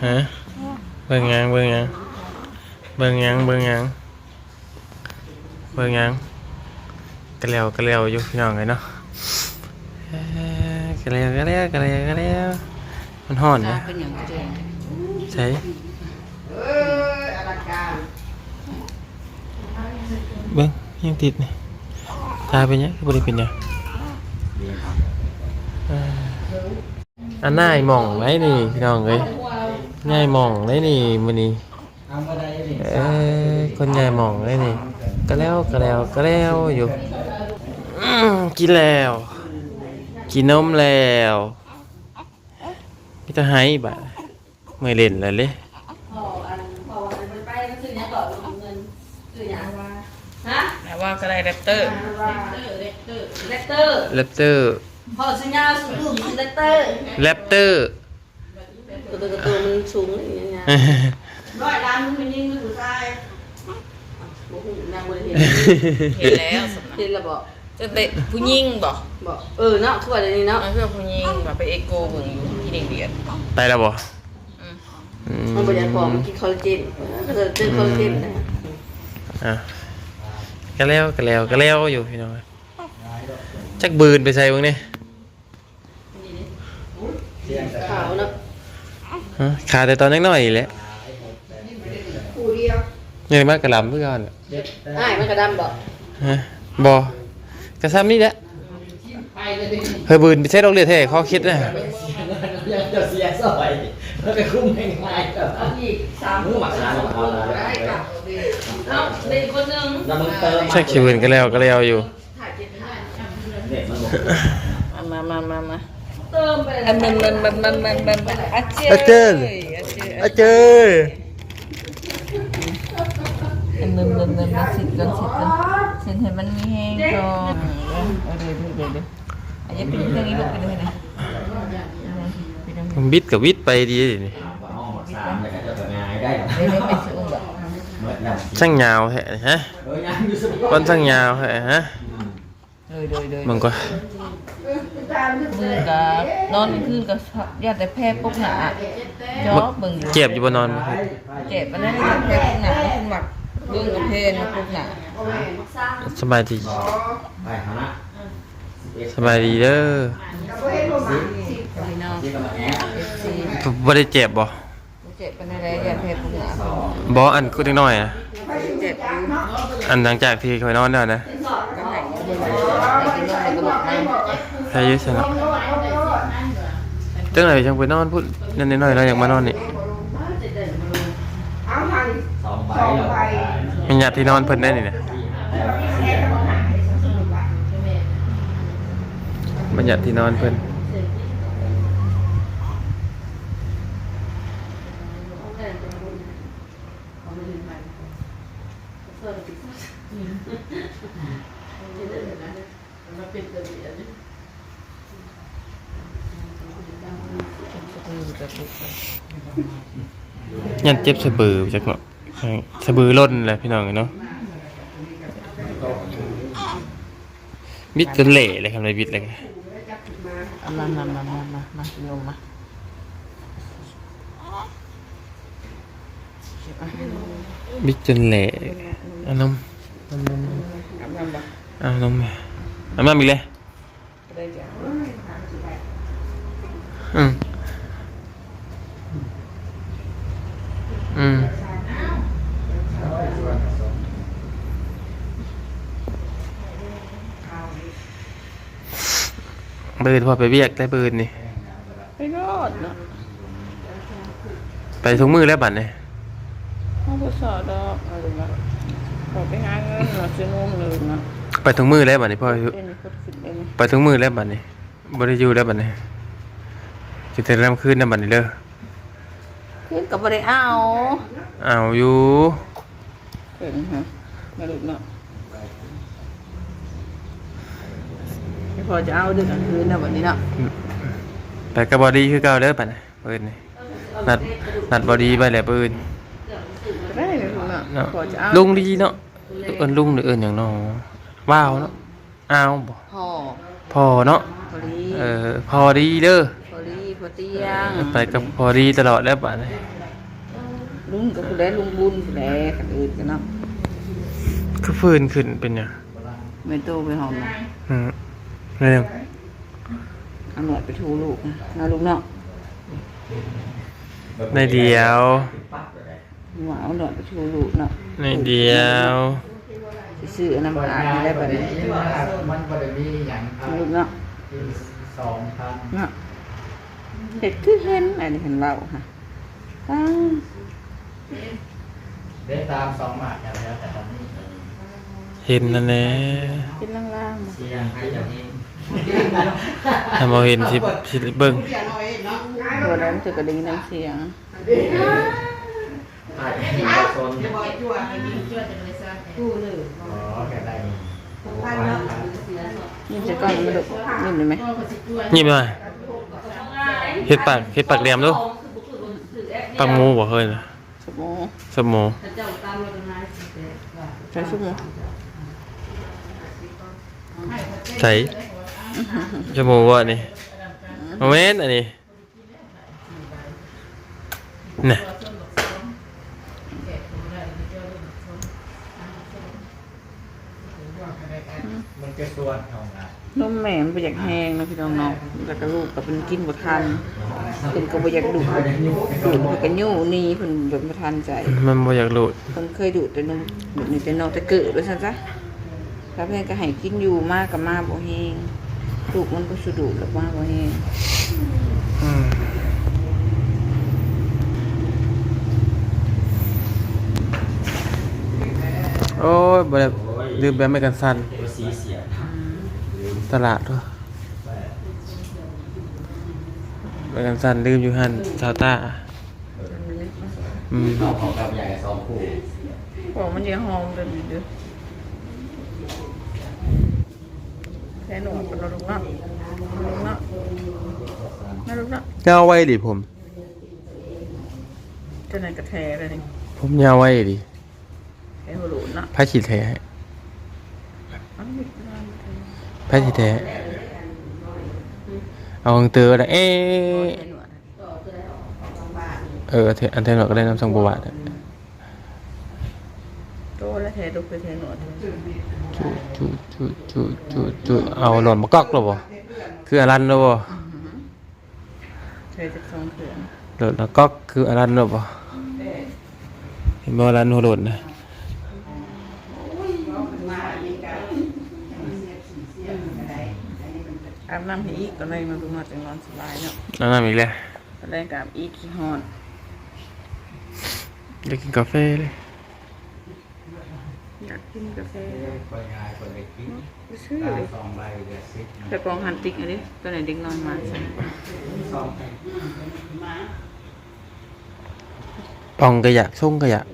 บิ่งหยังฮะเบิ่งหยังเบิ่งหยังเบิ่งหยังเบิ่งหยังเบิ่งหยังกระเลวกระเลวอยู่พี่น้องเลยเนาะเอ้ยกระเลวกระเลวกระเลวกระเลวมันห่อนตานะเป็นอย่างเจนใช่เบิ่งยังติดนี่ตาเป็นหยังคือบ่ได้เป็นหยังเอ้ยอันหน้าไอ้หม่องไว้นี่พี่น้องเอ้ย ง่ายหม่องไว้นี่มื้อนี้เอามาได้ดิเอ้ยคนใหญ่หมองเลยนี่ก็แล้วก็แล้วก็แล้วอยู่อื้อกินแล้ว กินนมแล้วพี่จะให้บ่ะไม่เล่นแล้วเลยแต่ว่าก็ได้แรปเตอร์เลตเตอร์แรปเตอร์พอสัญญาสูงสูงเลตเตอร์แรปเตอร์ตัวตัวตัวมัน สูงอย่างเงี้ยร้อยล้านมันยิ่งมันผู้ชายโอ้โหนางบริเห็นเห็นแล้วสำนักเห็นแล้วบอกจะเตะผู้หญิงบอกบอกเออเนาะทั่วเลยนี่เนาะมันเพื่อผู้หญิงแบบไปเอ็กโกเบิ่งอยู่ที่เด็กเดียดไปแล้วบ่อืมอืมันบริยาพอมันกินคอลลาเจนก็จะเจอคอลลาเจนนะอะก็แล้วก็แล้วก็แล้วอยู่พี่น้องจักบืนไปใส่เบิ่งนี่ขาวเนาะ ฮะขาแต่ตอนน้อยๆนี่แหละคู่เดียวยังมากกระหลำเพื่อกันเด็ดได้อ้ายมันกระดำบอกฮะบอกระซ้ำนี่แหละเฮ้ยบืนไปใช้ดอกเลือดแท้เขาคิดนะยังจะเสียสอยแล้วไปคุ้มง่ายๆก็เอาอีกสามมือหมักขาหมักเอาละได้กับเอาเด็กคนหนึ่งแล้วมึงเติมใช่คิวบืนก็แล้วก็แล้วอยู่ ถ่ายเจ็ดห้าเด็ดมันบอก มามามามา เติมไปอันมันมันมันมันมันมันมันอาเจอาเจนอาเจยอันมันมันมันมันสิกันสิกันสิ ให้มันมีแห้งก่อนเออเดี๋ยวเดี๋ยวเดี๋ยวอาจจะเป็นเรื่องนี้ลูกไปเลยนะผมบิดกับวิดไปดีนี่ห้องหมักสามแล้วก็จะง่ายได้เดี๋ยวเดี๋ยวไปซื้อแบบเหมือนกันช่างยาวแฮะฮะเออยังอยู่สุดก้อนช่างยาวแฮะฮะเลยเลยเลยมึงก็มือกับนอนคืนกับญาติแต่แพ้ปุ๊กหนาจอบเบิ่งอยู่เจ็บอยู่บนนอนบ่เจ็บมันได้แพ้ปุ๊กหนาคุณหมักเรื่องกับเพนปุ๊กหนาสบายดีไปหานะสบายดีเด้อพี่น้องที่กำลังแอบซีบ่ได้เจ็บบ่เจ็บเป็นอะไรญาติแพ้ปุ๊กหนาบ่อันกูนิดหน่อยนะเจ็บอยู่อันหลังจากที่เคยนอนแล้วนะก็ไหน ใครเยอะเสียจังไหนจังไปนอนพูดนั่นนิดหน่อยเราอยากมานอนนี่มีหยาดที่นอนเพิ่นได้นี่นะมันหยาดที่นอนเพิ่นเได้นี่นะบรรยากาศที่นอนเพิ่นยันเจ็บสะบือจักเนาะสะบือล่นแหละพี่น้องเนาะบิดจนเละเลยครับเลยบิดเลยเอามามามามามามาโยมมาบิดจนเละเอานมเอามาบ่เอานมมาเอามาอีกเลยได้จ้ะอืมอืมเบิร์ดพอไปเบียกได้เบิร์ดนี่ไปรอดเนาะไปทุกมือแล้วบัดเนี่ยห้องบ่สอดอกเอาดูมาขอไปหาเงินเนาะซื้อนมเลยเนาะ ไปทุกมือแล้วบัดนี้พ่อเป็นคนคิดเองไปทุกมือแล้วบัดนี้บริยูแล้วบัดนี้จะเต็มขึ้นนะบัดนี้เด้อขึ้นก็บ่ได้เอาเอาอยู่เห็นฮะมาดูเนาะไม่พอจะเอาดึกกลางคืนนะวันนี้เนาะแต่กับบอดี้คือเก่าเด้อบัดนี้เปิดนี่นัดนัดบอดี้ไปแล้วเปิดได้เลยคุณเนาะเนาะพอจะเอาลุงดีเนาะเอิ้นลุงหรือเอิ้นหยังเนาะ ว้าวเนาะอ้าวบ่พอพอเนาะพอดีเออพอดีเด้อพอดีพอบ่เตียงไปกับพอดีตลอดแล้วป่ะเนี่ยลุงกับผู้ใดลุงบุญผู้ใดกันอื่นกันเนาะคือฟื้นขึ้นเป็นหยังไม่โตไปห้องนะอืมเรื่องเอาหนวดไปทูลูกนะนะลูกเนาะในเดียวหวเอาหนวดไปทูลูกเนาะในเดียวสิ ซื้อน้ำตาลให้ได้ปะเนี่ยมันก็ได้มีอย่างครับลูกเนาะสองพันเนาะเห็ดคือเห็นอันนี้เห็นเว้าค่ะตั้งได้ตามสองหมากกันแล้วแต่ตอนนี้เห็นนั่นแหละเป็นล่างๆมาเสียงให้อย่างนี้ถ้าบ่เห็นสิสิเบิ่งตัวนั้นจะกระดิ่งน้ำเสียง ถ่ายที่เราโซนอ๋อแค่ได้นี่จะก้อนมันดุนี่เห็นไหมยิ้มหน่อยเฮ็ดปากเฮ็ดปากแหลมดูปากหมูบ่เคยนะสมองสมองใช้สมองใส่สมองว่านี่โมเมนต์อันนี้น่ะ นจะส่วนของงานมแม่มันไปอยากแห้งนะพี่น้องเนาะแล้วก็ลูกก็เป็นกินบ่ทันเพิ่นก็บ่อยากดูดดูดเพิ่นก็ยู่นี่เพิ่นแบบบ่ทันใจมันบ่อยากหลุดเพิ่นเคยดูดแต่นมดูดนี่แต่นอกแต่เกิดว่าซั่นซะถ้าเพิ่นก็ให้กินอยู่มากก็มาบ่แห้งลูกมันก็สุดูดแล้วมาบ่แห้งอืมโอ้ยบ่ได้ลืมแบบไม่กันสั่นสีเสีย ตลาดด้วยไปกันสั่นลืมอยู่หันชาวต้าอืมเอาของกับใหญ่สองคู่บอกมันจะหอมเด้อเด้อแค่หนวดเป็นลูกเนาะลูกเนาะน่าลูกเนาะยาวไว้ดิผมเจะไหนกระแทเลยนี่ผมยาวไว้ดิไอ้หัวหลุนเนาะพระขีดแท้ให้อ้าว ไม่ได้พระขีดแท้เอาของเตอนะเอ๊ะแค่หนวดเออเทอันเทนหนวดก็ได้นำส่งประวัติอะโตแล้วแทดูคือแทหนวดจุจุจุจุจุจุเอาหล่นมากอกหรอบ่คืออลันหรอบ่เธอจะทรงเขื่อนหล่นแล้วก็คืออลันหรอบ่เห็นบ่อลันหัวหล่นนะ อาบน้ำให้อีกก็เลยมาดูมาจังนอนสบายเนาะนั่นน่ะอีกแล้วก็เลยกับอีกขี้ฮอนอยากกินกาแฟเลยอยากกินกาแฟคนงานคนเด็กกินไปซื้อได้เลยสองใบเดือดสิบแต่กองฮันติกอันนี้ตัวไหนเด็กน้อยมาใช่ไหมสองปองก็อยากส่งก็อยาก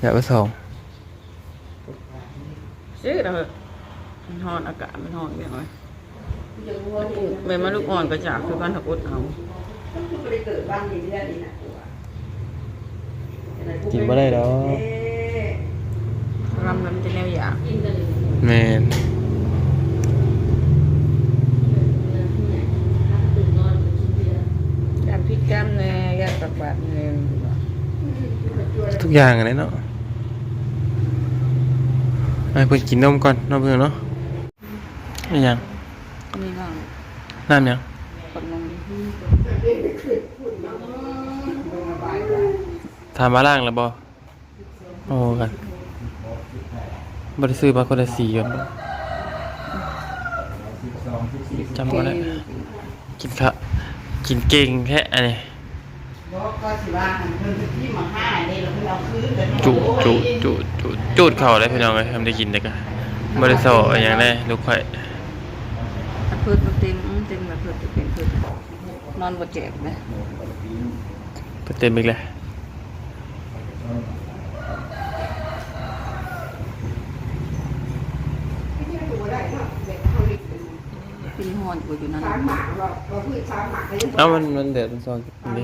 อยากไปส่งซื้อแล้วเหอะมันฮอนอากาศมันฮอนเรียกว่าเมื่อมาลูกอ่อนก็จากคือบ้านทับอุดเอากินบ่ได้ดอกรำมันจะแนวอยากแม่นยามพริกแก้มแน่ยามตักบาดแน่ทุกอย่างอะเลยเนาะให้เพิ่นกินนมก่อนเนาะเพิ่นเนาะอีหยัง นี่บ้างน้ำหยังคนลงดิถามมาล่างแล้วบ่โอ้กันบ่ได้ซื้อมาคนละสีกันบ่สิบสองสิบสี่จำบ่ได้กินข้าวกินเก่งแค่อันนี้จุจุจุจุจูดเข้าได้พี่น้องเอ้ยทำได้กินได้ก็บ่ได้สออหย่างได้ลูกข่ อยถ้าพืชมันเต็มอืมเต็มแบบพืชจะเป็นพืชนอนบ่เจ็บนะก็เต็มอีกแล้วเป็นฮอนอยู่อยู่นั่นเอ้ามันมันเดือดมันซองกินดิ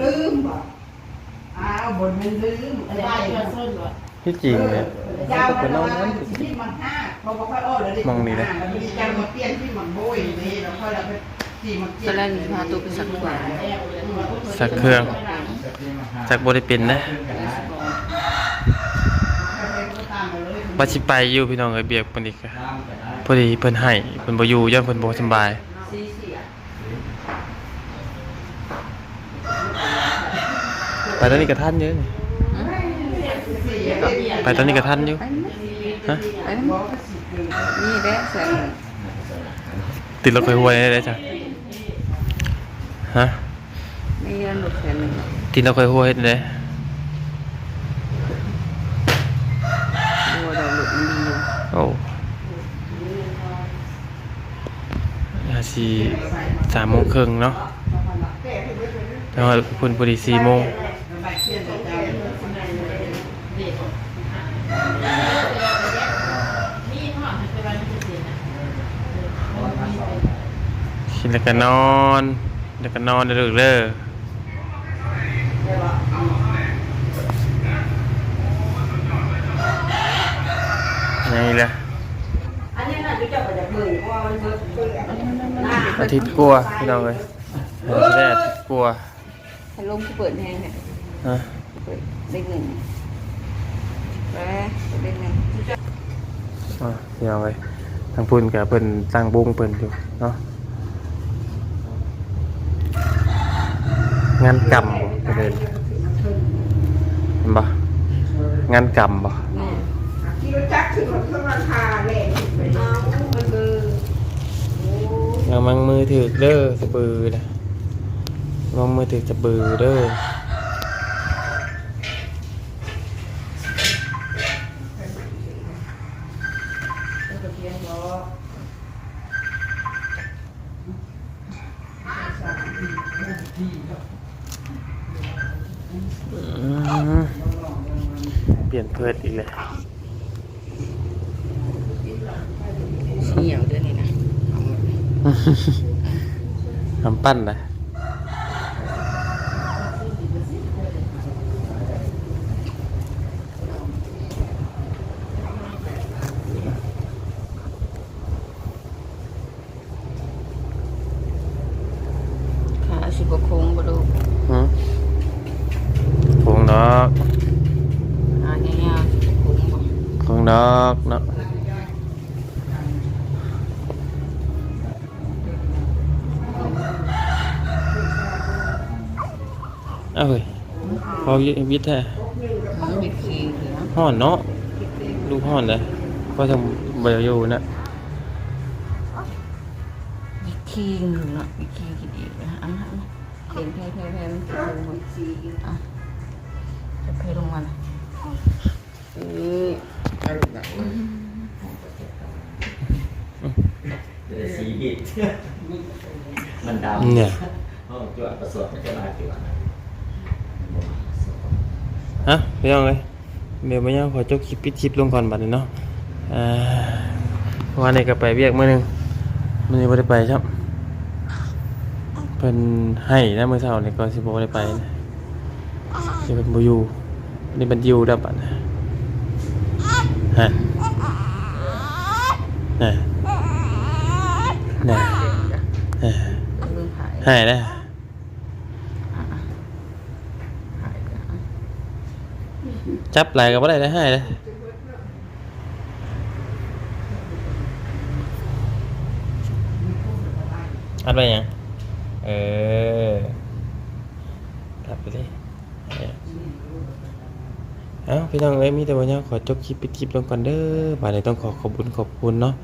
ลืมบ่อ้าวบนมันลืมอะไรที่จริงเนี่ยเจ้าก็มันนอนว่านั้น ที่มันห้าเขาบอกค่อยอ้อเลยมองนี่นะมันมีจังมาเปลี่ยนที่หมันโบยนี่แล้วค่อยเราไปที่มันเปลี่ยตนอนแรกพาตัวไปสักหวานสักเครื่องสักบ่ได้เป็นนะว่าสิไปอยู่พี่น้องเอ้ยเบียกเพิ่นอีกอะพอดีเพิ่นให้เพิ่นบ่อยู่ย่านเพิ่นบ่สำบายไปตอนนี้กระทันเยอะนี่ ไปตอนนี้กระทันอยู่ฮะไปนะนี่แหละแสนติดรถไฟหัวได้ได้จ้ะฮะนี่อันหมดแสนหนึ่งติดรถไฟหัวเฮ็ดได้บัวดอกหลุดมันดีอยู่โอ้ยาสีสามโมงครึ่งเนาะแต่ว่าเพิ่นพอดีสี่โมง แล้วก็นอนแล้วก็นอนเด้อเด้อนี่แหละอันนี้น่าจะเจ้าก็จะเบิ่งเพราะว่ามันเบิ่งเบิ่งอาทิตย์กลัวพี่น้องเลยเออจะได้อาทิตย์กลัวพัดลมที่เปิดแห้งเนี่ยฮะเปิดเลขหนึ่งแปะเลขหนึ่งอะพี่น้องเลยทางพุ่นกับเพิ่นตั้งบุ้งเพิ่นอยู่เนาะ งานกรรมบ่ประเด็นเห็นบ่งานกรรมบ่ที่รู้จักถึงเครื่องราคาแหล่เอามันคือเอามังมือถือเด้อสะบือนะมังมือถือสะบือเด้อ อืม เปลี่ยนเพิดอีกเลยเหนียวเดือนนี้นะทำปั้นนะขาสิบกว่าโค้งบ่ดูหืมคง ดอกอ่าเนี่ยสิบกว่าโค้งบ่คงดอกเนาะเอาเฮ้ยพอวิทย์แท้มันมีคีย์เหลือห่อนเนาะลูกห่อนเลยก็ทำเบลอยู่นะมีคีย์หนึ่งเนาะมีคีกินอีกนะอันนั้นเขียนแพ้แพ้แพ้มันจะลงมาคีย์อะ เพลงมาออเอาลูกนะเดี๋ยวสีมันดำเนี่ยห้องจวดประสบมันจะมาจวดฮะพี่น้องเลยเดี๋ยวมาย่างขอจบคลิปปิดคลิปลงก่อนบัดนี้เนาะอ่าว่านี่ก็ไปเวียกมือหนึงมื้อนี้บ่ได้ไปครับเพิ่นให้นะมือเช้านี่ก็สิบ่ได้ไปนะเพิ่นบ่อยู่ นี่มันอยู่ดับบัดนะฮะน่ะน่ะเออลืมหายให้นะหายแล้วจับไหลก็บ่ได้ได้ให้เลยอัดไปยังเออตัดไปเลยเอ้าพี่น้องเอ้ยมีแต่วันนี้ขอจบคลิปปิดคลิปลงก่อนเด้อบาดนี้ต้องขอขอบคุณขอบคุณเนาะ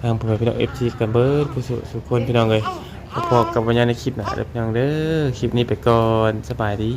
ทางผมพี่น้องเอฟซีกันเบิร์ดผู้สุสุขคนพี่น้องเลยพอกับวันนี้ในคลิปหน้าเด้อพี่น้องเด้อคลิปนี้ไปก่อนสบายดี